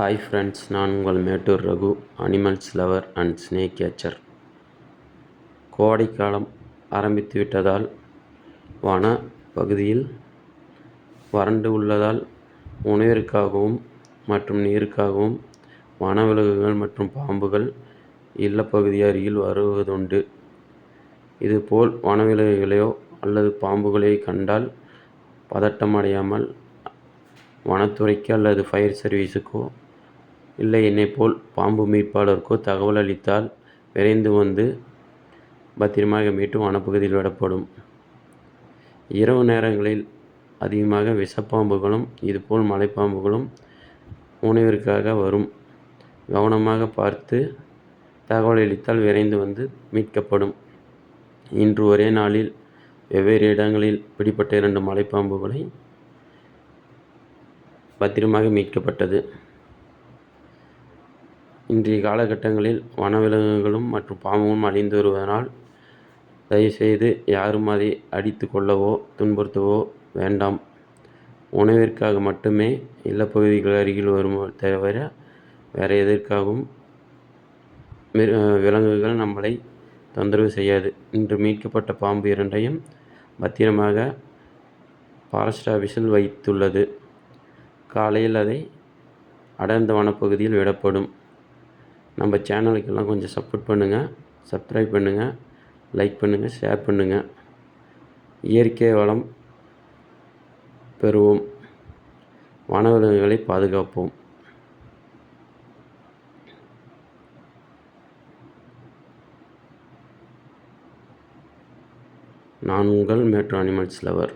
Hi friends நான் உங்கள் Mettur Raghu animals lover and snake catcher கோடைக்காலம் ஆரம்பித்து விட்டதால் வன பகுதியில் வறண்டு உள்ளதால் உணவிற்காகவும் மற்றும் நீருக்காகவும் வனவிலங்குகள் மற்றும் பாம்புகள் இல்லப்பகுதி அருகில் வருவதுண்டு. இதுபோல் வனவிலங்குகளையோ அல்லது பாம்புகளையோ கண்டால் பதட்டம் அடையாமல் வனத்துறைக்கு அல்லது ஃபயர் சர்வீஸுக்கோ இல்லை என்னைப் போல் பாம்பு மீட்பாளருக்கோ தகவல் அளித்தால் விரைந்து வந்து பத்திரமாக மீட்டு வனப்பகுதியில் விடப்படும். இரவு நேரங்களில் அதிகமாக விஷப்பாம்புகளும் இதுபோல் மலைப்பாம்புகளும் உணவிற்காக வரும். கவனமாக பார்த்து தகவல் அளித்தால் விரைந்து வந்து மீட்கப்படும். இன்று ஒரே நாளில் வெவ்வேறு இடங்களில் பிடிப்பட்ட இரண்டு மலைப்பாம்புகளை பத்திரமாக மீட்கப்பட்டது. இன்றைய காலகட்டங்களில் வனவிலங்குகளும் மற்றும் பாம்புகளும் அழிந்து வருவதனால் தயவுசெய்து யாரும் அதை அடித்து கொள்ளவோ துன்புறுத்தவோ வேண்டாம். உணவிற்காக மட்டுமே இல்லப்பகுதிகள் அருகில் வரும் தவிர வேறு எதற்காகவும் விலங்குகள் நம்மளை தொந்தரவு செய்யாது. இன்று மீட்கப்பட்ட பாம்பு இரண்டையும் பத்திரமாக ஃபாரஸ்ட் ஆஃபீஸில் வைத்துள்ளது. காலையில் அதை அடர்ந்த வனப்பகுதியில் விடப்படும். நம்ம சேனலுக்கெல்லாம் கொஞ்சம் சப்போர்ட் பண்ணுங்கள் சப்ஸ்கிரைப் பண்ணுங்கள் லைக் பண்ணுங்கள் ஷேர் பண்ணுங்கள் இயற்கை வளம் பெறுவோம். வனவிலங்குகளை பாதுகாப்போம். நான் உங்கள் மேட்ரோ அனிமல்ஸ் லவர்